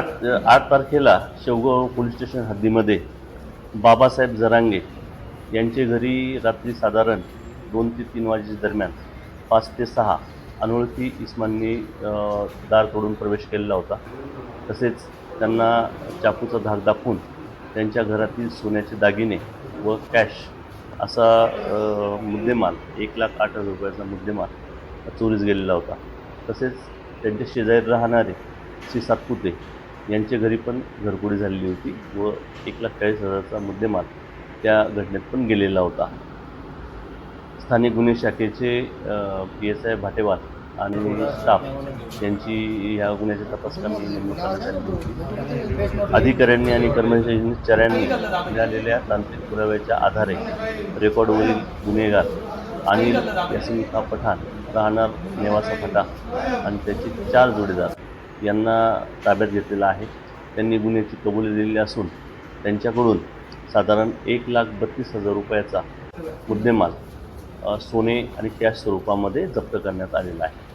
आठ तारखेला Shevgaon police station हद्दीमध्ये बाबासाहेब जरांगे यांचे घरी रात्री साधारण दोन ते तीन वाजे दरम्यान पाच ते सहा अनोळखी इस्मांनी दारकडून दार तोडून प्रवेश केलेला होता. तसेच त्यांना चाकूचा धाक दाखवून त्यांच्या घरातील सोन्याचे दागिने व कॅश असा मुद्देमाल एक लाख आठ हजार रुपयाचा मुद्देमाल चोरीस गेलेला होता. तसेच त्यांच्या शेजारी राहणारे श्री सातपुते यांच्या घरी पण घरकुडी झालेली होती व एक लाख चाळीस हजाराचा मुद्देमाल त्या घटनेत पण गेलेला होता. स्थानिक गुन्हे शाखेचे पी एस आय भाटेवाल आणि स्टाफ यांची ह्या गुन्ह्याच्या तपास करण्याची नेमणूक करण्यात आली होती. अधिकाऱ्यांनी आणि कर्मचाऱ्यांनी मिळालेल्या तांत्रिक पुराव्याच्या आधारे रेकॉर्डवरील गुन्हेगार अनिल यासिन खा पठाण राहणार नेवासा फटा आणि त्याचे चार जोडीदार यांना ताब्यात घेतलेला आहे. त्यांनी गुन्ह्याची कबुली दिलेली असून त्यांच्याकडून साधारण एक लाख बत्तीस हजार रुपयाचा मुद्देमाल सोने आणि कॅश स्वरूपामध्ये जप्त करण्यात आलेला आहे.